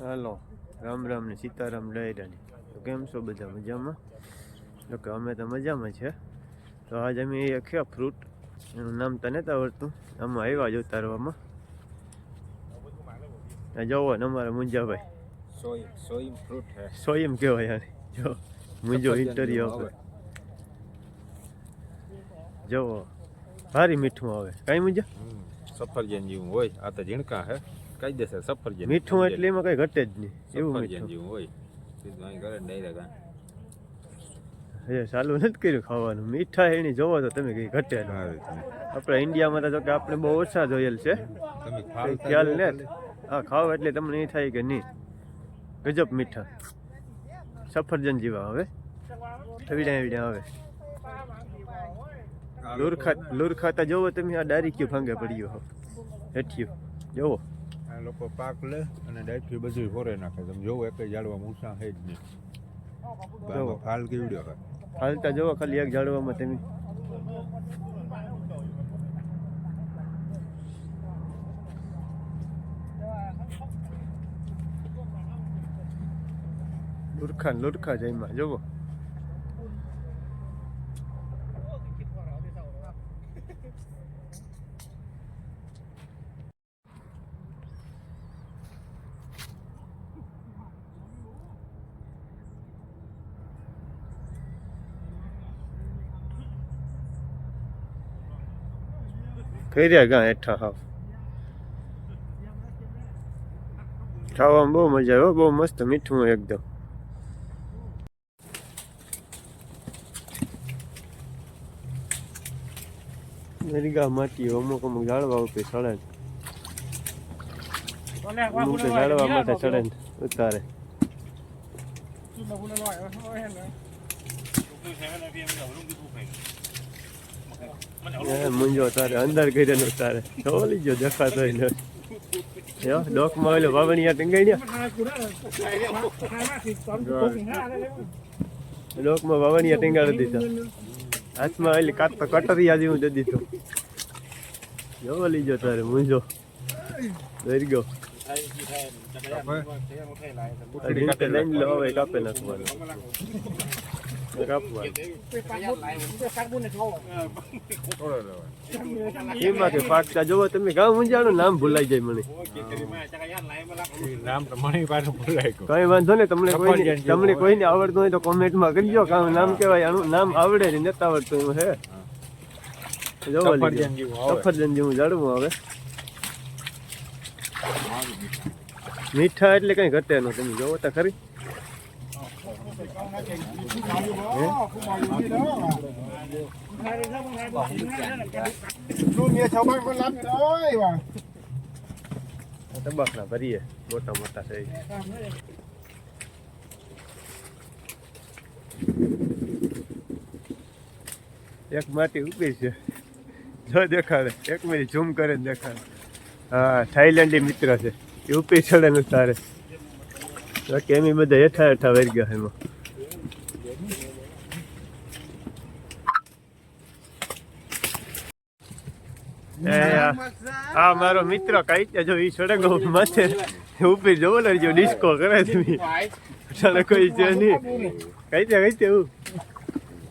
હાલો રામ રામ ને સીતારામ ડાયરાની. તો કેમ છો બધા મજામાં? તો કે અમે તો મજામાં છે. તો આજ અમે એ અખ્યા ફ્રૂટ એનું નામ તો નથી આવડતું અમે આવ્યા જ ઉતારવામાં. જવો ને અમારા મુંજાભાઈ. સોયમ સોયમ ફ્રૂટ હે સોયમ કહેવાય યાર જો મુંજો ઇન્ટરવ્યુ આપે જવો ભારી મીઠું આવે. કાંઈ મુંજા? સફરજન જેવું હોય આ તો ઝીણકા હે કાયદેસર સફરજન. મીઠું એટલે એમાં કઈ ઘટે જ નહીં. એવું મીઠું. જેવું હોય. સીધું અહીં ઘરે ડાયરેક્ટ હે ચાલુ નથી કર્યું ખાવાનું. મીઠા એની જોવો તો તમે કઈ ઘટે નહીં આપણે ઇન્ડિયામાં તો જો કે આપણે બહુ ઓછા જોયેલ છે. ખ્યાલ ને હા ખાવ એટલે તમને એ થાય કે નહીં. ગજબ મીઠા. સફરજન જેવા આવે એવીડા એવીડા આવે લુરખા લુરખાતા જોવો તમે આ ડારી કયું ભાંગે પડ્યો હો. હેઠિયું. જોવો. લોકો પાક લે અને ડાયથી બધું ફોરે નાખે. તમે જોવો, એક ઝાડવા મૂસા હે જ નહીં. ફાલ કેવડ્યો હોય. હાલતા જોવો, ખાલી એક ઝાડવામાં તમે લુરખા લુરખા જઈમાં જોવો. કર્યા ગા હેઠા હાવ. ખાવામાં બહુ મજા આવે બહુ મસ્ત મીઠું એકદમ. મરીગા માટી અમુક અમુક ઝાડવા ઉપર ચડે અમુક જાળવા માટે ચડે ને ઉતારે. એ મુંજો તારે અંદર કરીને તારે. ઓલી ગયો દેખાતો નથી યો ડોકમાં ઓલો વાવણિયા ટીંગાડ્યા ડોકમાં વાવણિયા ટીંગાડી દીધા. હાથમાં ઓલી કાત તો કટરિયા જેવું દઈ દીધું. ઓલી લીજો તારે મુંજો દઈ ગયો. કાપે લઈને હવે કાપે નાખવાનું કાપવાનું થોડો લેવાય એમાં કે પાકતા જોવો તમે ગામ મુંજાનું નામ ભૂલાઈ જાય મને નામ તો મને ભૂલાઈ ગયું કઈ વાંધો ને તમને કોઈ તમને કોઈને આવડતું હોય તો કોમેન્ટમાં કરજો કામ નામ કહેવાય આનું નામ આવડે ને નથી આવડતું હે જોવો. સફરજન જેવું. જાડવું આવે મીઠા એટલે કઈ ઘટે ન તમે જોવો તો ખરી આ તબાકના ભરીએ મોટા મોટા થઈ એક માટી ઊભી છે. જો દેખાડે. એક મિનિટ ઝૂમ કરે ને દેખાડે. હા, થાઈલેન્ડી મિત્ર છે. એ ઉપી ચડે ને તારે. કેમી બધા હેઠા હેઠા વરી ગયા એમાં. આ મારો મિત્ર કઈ જો ઈ સડંગો માથે ઉપર જોવો ને જો ડિસ્કો કરે તમે ચાલે કોઈ છે નહીં. કઈ ત્યાં, કઈ તે હું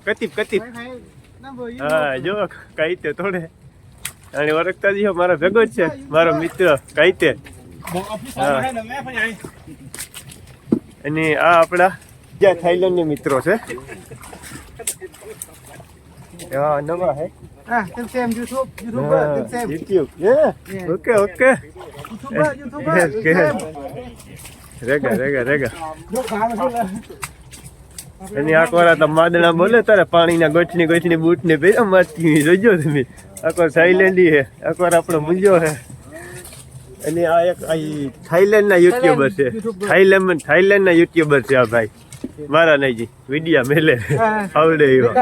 કતિપ કતિપ. હા, જો કઈ તે થોડે. અને ઓળખતા જીઓ મારો ભેગો જ છે, મારો મિત્ર, કઈ તે અને આ આપણા જ્યાં થાઈલેન્ડ મિત્રો છે. હા નવા હે. YouTube. એની આકવાર તો માદણા બોલે તારે પાણીના ગોઠની ગોઠની બૂટ ને ભેગા મારતી જોજો તમે. આખો થાઈલેન્ડી હે આખો આપણો મુંજો હે અને આ એક થાઈલેન્ડ ના થાઈલેન્ડના યુટ્યુબર છે. થાઈલેન્ડ થાઈલેન્ડના યુટ્યુબર છે આ ભાઈ. મારા નહીં વિડિયા મેલે. આવડે એવા.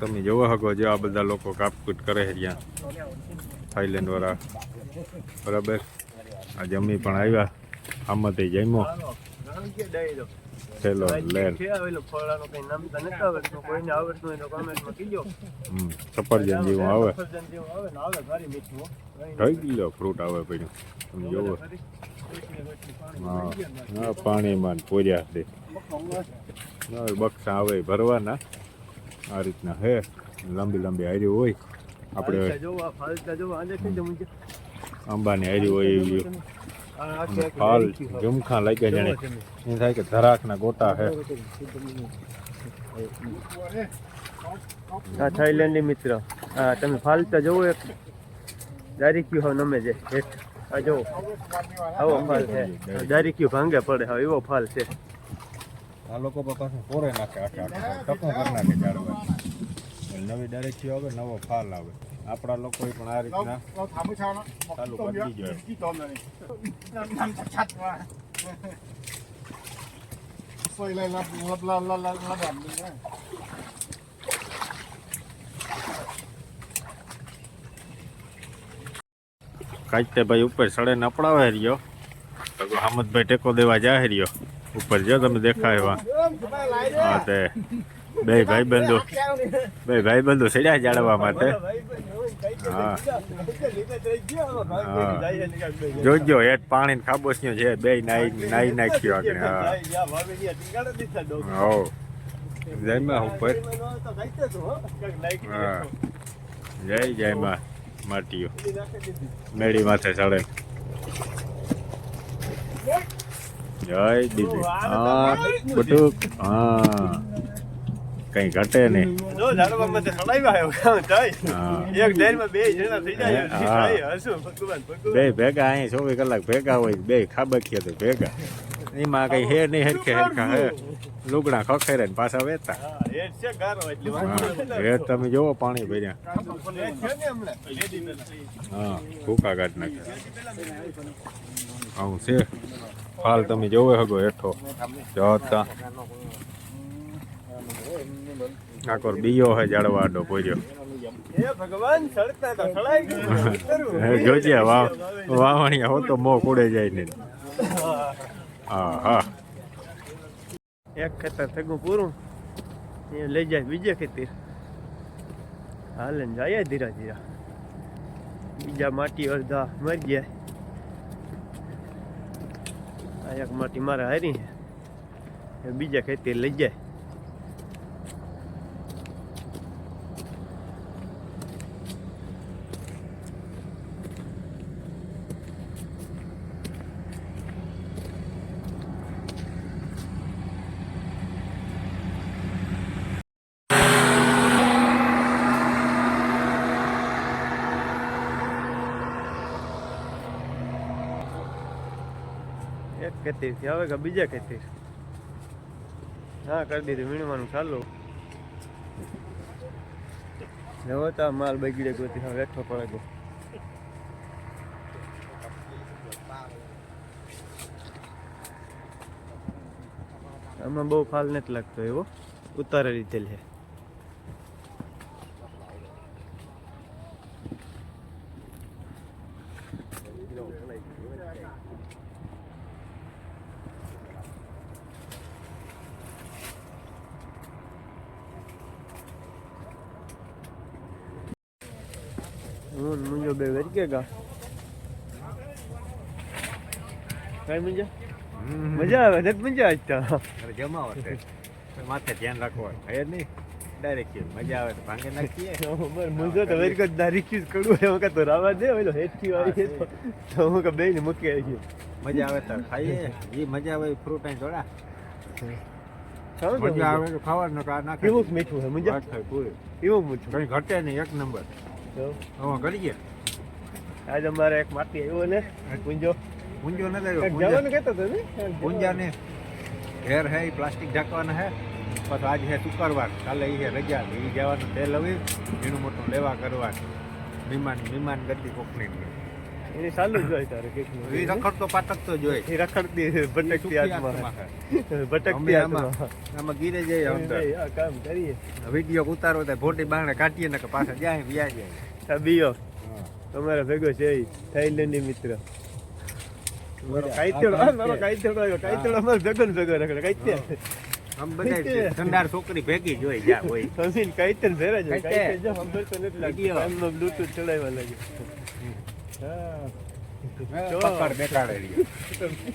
તમે જોવો શકો જો આ બધા લોકો કાપકૂટ કરે છે ત્યાં. થાઈલેન્ડ વાળા. બરાબર? આ જમી પણ આવ્યા. આમાં તે જમ્યો. થેલો લેર છે આવેલો ફળાનો કઈ નામ તો નથી આવડતું. કોઈને આવડતું હોય તો કોમેન્ટમાં કીજો. હમ સફરજન જેવું આવે. થઈ ગયો ફ્રૂટ આવે પડ્યું. તમે જોવો હા હા પાણીમાં પોર્યા છે. બક્ષા આવે ભરવાના. આ રીતના હે લાંબી લાંબી હારી હોય. આપણે અંબાની હારી હોય એવી. ફાલ ઝુમખા લાગ્યા જાણે. એ થાય કે ધરાકના ગોટા હે. આ થાઈલેન્ડની મિત્ર. હા તમે ફાલતા જોવો એક. દારીક્યું હો નમે છે. હેઠ આ જોવો. આવો ફાલ છે. દારીક્યું ભાંગે પડે. હવે એવો ફાલ છે. આ લોકો પાછું પોરે નાખે આખે આખે. ટકો કરી નાખે નવી ડાયરેક્ટ આવે નવો ફાલ આવે. આપણા લોકો પણ આ રીતના ચાલુ કરી દીધો કાચતે ભાઈ ઉપર સડે નપડાવે રહ્યો. તો હામદભાઈ ટેકો દેવા જાય રહ્યો. ઉપર જો તમે દેખાય હા તે. બે ભાઈ બંધો બે ભાઈ બંધો સડ્યા જાળવા માટે. જોજો હેઠ પાણી ખાબોસ્યો છે, બે નાઈ નાઈ નાખ્યો આગળ હા. હો. જયમાં ઉપર હા. જય જયમાં માટીઓ. મેળી માથે ચડે. જય દીદી. હા બટુક હા. કઈ ઘટે નહીં જો ઝાડવામાં તો સડાવ્યા એવું કામ થાય. હા. એક ડાયરમાં બે જણા થઈ જાય હા. થાય, હસું, ભગવાન, ભગવાન. બે ભેગા અહીં ચોવીસ કલાક ભેગા હોય બે ખાબકીએ તો ભેગા એમાં કઈ હે નહીં હરખે હરખા હે લુગડા ખખેરે ને પાછા વેતા હા, એ છે ગારો એટલે વાંધો નથી. હા એ તમે જોવો પાણી ભર્યા એ છે ને હમણાં. લેડી પેલા. હા ભૂકા કાઢ નાખે આવું છે ફાલ તમે જોવો હગો હેઠો જોતા આકોર બીયો હે જાડવાડો પોર્યો. જોજે વાવ વાવણિયા હો તો મોં કુડે જાય ને. હા હા. એક ખેતર થગું પૂરું એ લઈ જાય બીજે ખેતર. હાલે જાય ધીરા ધીરા. બીજા માટી અડધા મરી ગયા. આ એક માટી મારે હારી બીજા ખેતી લઈ જાય. એક ખેતરથી હવે કે બીજા ખેતર હા, કરી દીધું, વીણવાનું ચાલુ. હવે તો માલ બગડે ગયો હવે બેઠો પડે ગયો. આમાં બહુ ફાલ નથી લાગતો એવો. ઉતારે રીતે છે. વેરી કે ગા. કઈ મુંજા? મજા આવે નથી મજા આજ તો? જમાવટ માથે ધ્યાન રાખવાનું હે નહીં? ડાયરેક્ટ મજા આવે તો ભાંગે નાખીએ. બર મુંજો તો વેરી કદ કડું તો રાવા દે ઓલો હેઠી વાળી તો. તો હું કે બેને મૂકી આવી મજા આવે તો ખાઈએ. એ મજા આવે ફ્રૂટ અહીં થોડા ગયું મજા આવે તો ખાવાનું નાખે. કેવું મીઠું છે મુંજા? કેવું મીઠું. કઈ ઘટે નહીં એક નંબર. તો હવે કરીએ આજ અમારે એક માટી આવ્યો ને મુંજો ગુંજો. ન લાવ્યો લેવો જવાનું કહેતો હતો ને? ઘેર હે પ્લાસ્ટિક ઢાંકવાના હે. પણ આજ હે શુક્રવાર કાલે એ હે રજા એ જવાનું તેલ હવે એનું મોટું લેવા કરવાનું વિમાન વિમાન ગતિ કોકની એની ચાલુ જોઈ તારે એ કંઈક રખડતો પાટકતો જોઈ એ રખડતી ભટકતી આત્મા. ભટકતી આત્મા. આમાં ગીરે જઈએ અંદર. કામ કરીએ. વીડિયો ઉતારો તો ભોટી બાણે કાઢીએ ને કે પાછા જાય વ્યા જાય. આ તમારો ભેગો છે થાઈલેન્ડની મિત્ર. રખડે. ઠંડાર છોકરી ભેગી જોઈ જા હોય સમજીને કાઈતે ને ભેરા જાય. કાઈતે જો સંભળતો નથી લાગતો. બ્લૂટૂથ ચડાવવા લાગે. પકડ બેટાડેલી.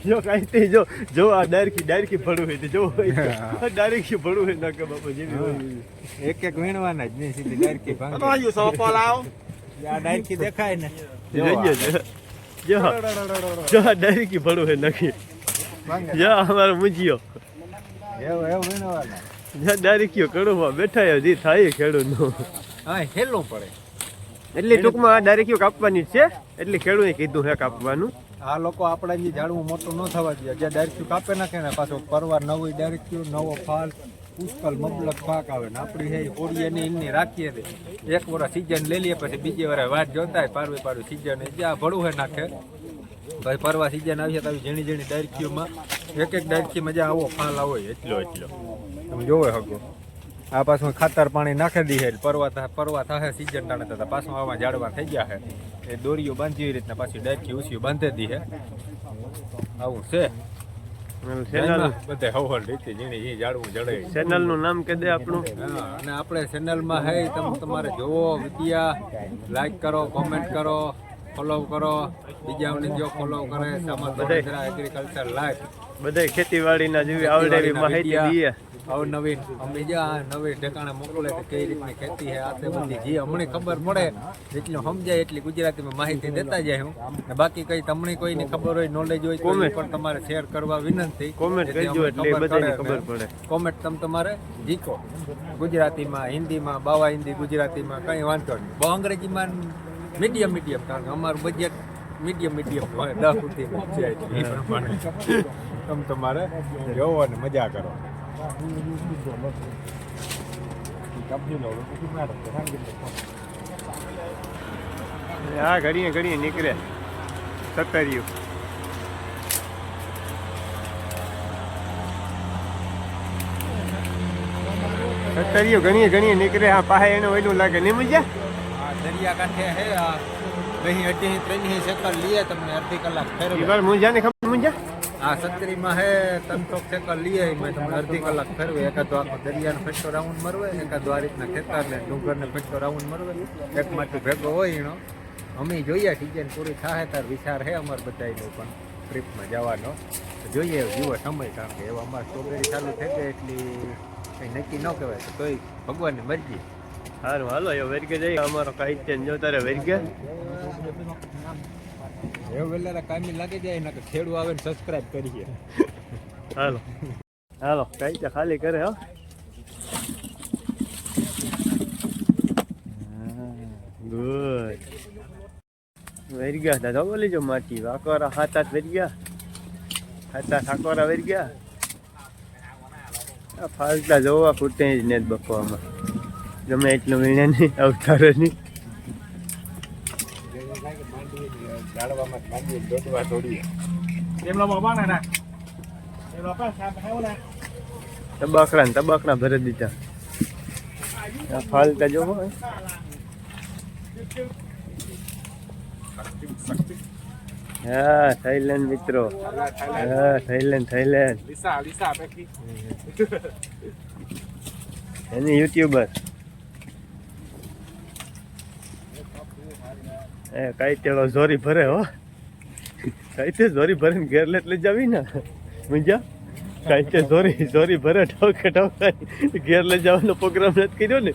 જો કાઈતે જો જો આ ડાયરકી ડાયરકી ભડું હોય જો ડાયરકી ભડું હોય ના કે બાપા જેવી એક એક વીણવાના જ નહીં સીધી ડાયરકી ભાંગી. આ ડાયરકી દેખાય ને. જોઈએ જો જો જો ડાયરકી ભડું હોય નક્કી જો અમારો મુજિયો. એવું એવું વીણવાના. જ્યાં ડાયરેક્યો બેઠા જે થાય ખેડૂતનું. હા હેલું પડે. એટલે ટૂંકમાં આ ડાયરેક્યો કાપવાની છે. એટલે ખેડૂતે કીધું હે કાપવાનું. આ લોકો આપણા જે ઝાડવું મોટું ન થવા દે. જે ડાયરેક્ટ કાપે નાખે ને પાછો પરવાર નવો ડાયરેક્ટ નવો ફાલ પુષ્કળ મબલક પાક આવે ને આપણી હે ઓળીએ ને એમની રાખીએ ને એક વર્ષ સિઝન લઈ લઈએ પછી બીજી વાર વાત જોતા હોય પારવી પારવી સિઝન. જ્યાં ભળવું હે નાખે. ભાઈ પરવા સિઝન આવીએ તો આવી ઝીણી ઝીણી ડાયરકીઓમાં એક એક ડાયરકીમાં જ્યાં આવો ફાલ આવો એટલો એટલો. તમે જોવો હકો આ પાછું ખાતર પાણી નાખી દઈએ પરવા પરવા થશે સિઝન ટાણે થતા પાછું આવા ઝાડવા થઈ ગયા છે એ દોરીઓ બાંધી એવી રીતના પાછી ડાયરકી ઉસીઓ બાંધી દી આવું છે. ચેનલ બધે હવલ રીતે જીણી ઝીણી ઝાડવું જડે નામ કહી દે આપણું. અને આપણે ચેનલમાં હે તમે તમારે જોવો વિદ્યા લાઈક કરો કોમેન્ટ કરો. ફોલો કરો. બીજાઓને જો ફોલો કરે સમાજ વડોદરા એગ્રીકલ્ચર લાઈફ બધે ખેતીવાડીના જેવી આવડેલી માહિતી દઈએ. અવનવીન અમે જ્યાં નવી ઠેકાણે મોકલે કે કઈ રીતની ખેતી છે આ તે બધી જે અમને ખબર પડે જેટલું સમજાય એટલી ગુજરાતીમાં માહિતી દેતા જાય હું. ને બાકી કઈ તમને કોઈની ખબર હોય નોલેજ હોય તો પણ તમારે શેર કરવા વિનંતી. કોમેન્ટ કરજો એટલે બધાને ખબર પડે. કોમેન્ટ તમે તમારે જીકો. ગુજરાતીમાં હિન્દીમાં બાવા હિન્દી ગુજરાતીમાં કઈ વાંધો નહીં. બહુ અંગ્રેજીમાં મીડિયમ મીડિયમ, કારણ કે અમારું બજેટ મીડિયમ મીડિયમ હોય, દસ સુધી પ્રમાણે. તમે તમારે જોવો અને મજા કરો. હા ઘડીએ ઘડીએ નીકળે. સત્તરિયું. સત્તરિયું ઘણીએ ઘણીએ નીકળે, હા પાસે એને ઓયલું લાગે. નહીં મજા આ દરિયાકાંઠે હે દહીં અઢી ત્રણ સેકલ લઈએ તમને અડધી કલાક ફેરવે મુંજા ને ખબર મુંજા આ સત્રીમાં હે ત્રણસો સેકન્ડ લઈએ એમાં તમને અડધી કલાક ફેરવે. એકાદો આખો દરિયાનો ફેટો રાઉન્ડ મરવે એકાદો આ રીતના ખેતરને ડુંગરને ફેટો રાઉન્ડ મરવે. એક માટી ભેગો હોય એનો. અમે જોઈએ ડિઝાઇન પૂરી થાય તાર વિચાર હે અમાર બધાનો પણ ટ્રીપમાં જવાનો. જોઈએ જીવો સમય કારણ કે એવા અમારે સ્ટ્રોબેરી ચાલુ થઈ ગઈ એટલી કંઈ નક્કી ન કહેવાય. તોય તોય ભગવાનની મરજી. સારું હાલો એ વેરગે જઈએ. અમારો કાંઈ જો તારે વેરગે. એવું વેલા કામી લાગી જાય ને ખેડૂ આવે ને સબસ્ક્રાઇબ કરીએ. હાલો. હાલો કાંઈ ખાલી કરે હો. ગુડ. વેરગ્યા દાદા બોલી જો માટી વાકોરા હાથ હાથ ગયા હાથ હાથ હાકોરા ગયા આ ફાલતા જોવા ખૂટે જ ને બકવામાં ગમે એટલું વીણે નહીં અવતાર નહીં. તબાકડા ને તબાકડા ભરી દીધા. ફાલતા જોવો હા થાઈલેન્ડ મિત્રો. હા થાઈલેન્ડ થાઈલેન્ડ. એની યુટ્યુબર. એ, કઈ તેડો જોરી ભરે હો. કઈ તે જોરી ભરે ને ઘેર લેટ લઈ જાવી ને. મુંજા, કઈ તે જોરી જોરી ભરે ઠોકે ઠોકે ઘેર લઈ જવાનો પ્રોગ્રામ નથી કર્યો ને.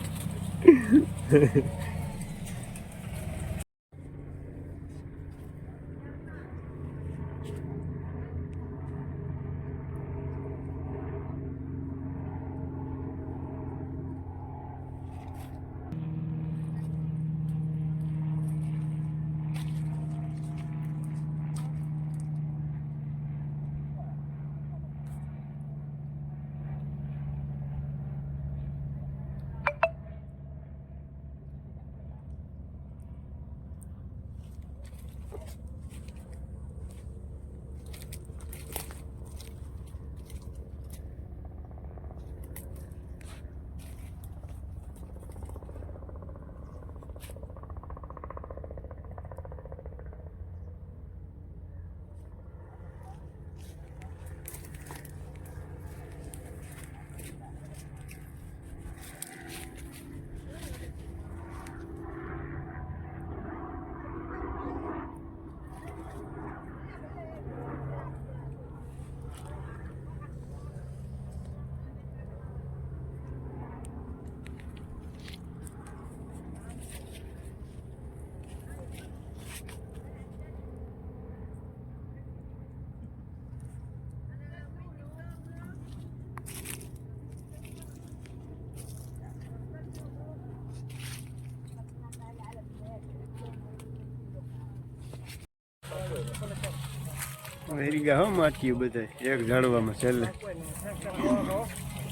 વેરી ગયા હો બધા એક જાણવામાં છેલ્લે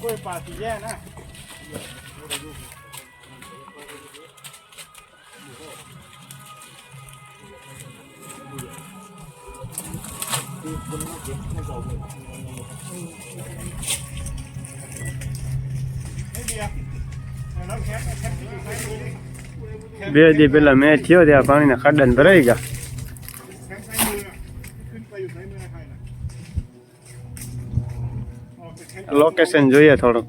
કોઈ પાછી જાય ને બે દી પેલા મેચ થયો ત્યાં પાણીના ખાડા ભરાઈ ગયા. લોકેશન જોઈએ થોડુંક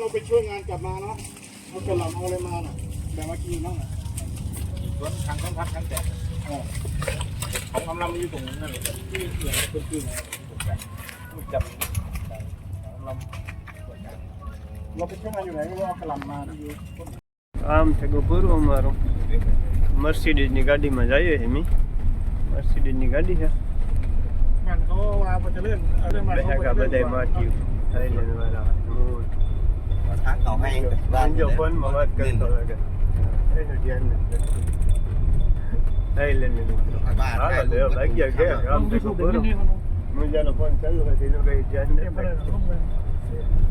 เราไปช่วยงานกลับมาเนาะเอากระหล่ำเอาอะไรมาน่ะแบบเมื่อกี้นั่นน่ะรถทางต้องพัดทั้งแตกของกำลังอยู่ตรงนั้นเลยที่เหลือเป็นที่ไ หนจับเราไปช่วยงานอยู่ไหนก็เอากระหล่ำมาน่ะ આમ થયું પૂરું અમારું મર્સિડીઝની ગાડીમાં જઈએ અમે મર્સિડીઝની ગાડી છે มันเขาเวลามันจะเลื่อนเลื่อนมา બેઠા બધા માટીયું થાઈલેન્ડ વાળા હું જો ફોનમાં વાત કરતો લાગે એનું ધ્યાન નથી થાઈલેન્ડ મિત્રો હાલો દેવ ભાગ્યા ગયા આમ થયું પૂરું મુંજાનો ફોન ચાલુ હતો એનું કઈ ધ્યાન નથી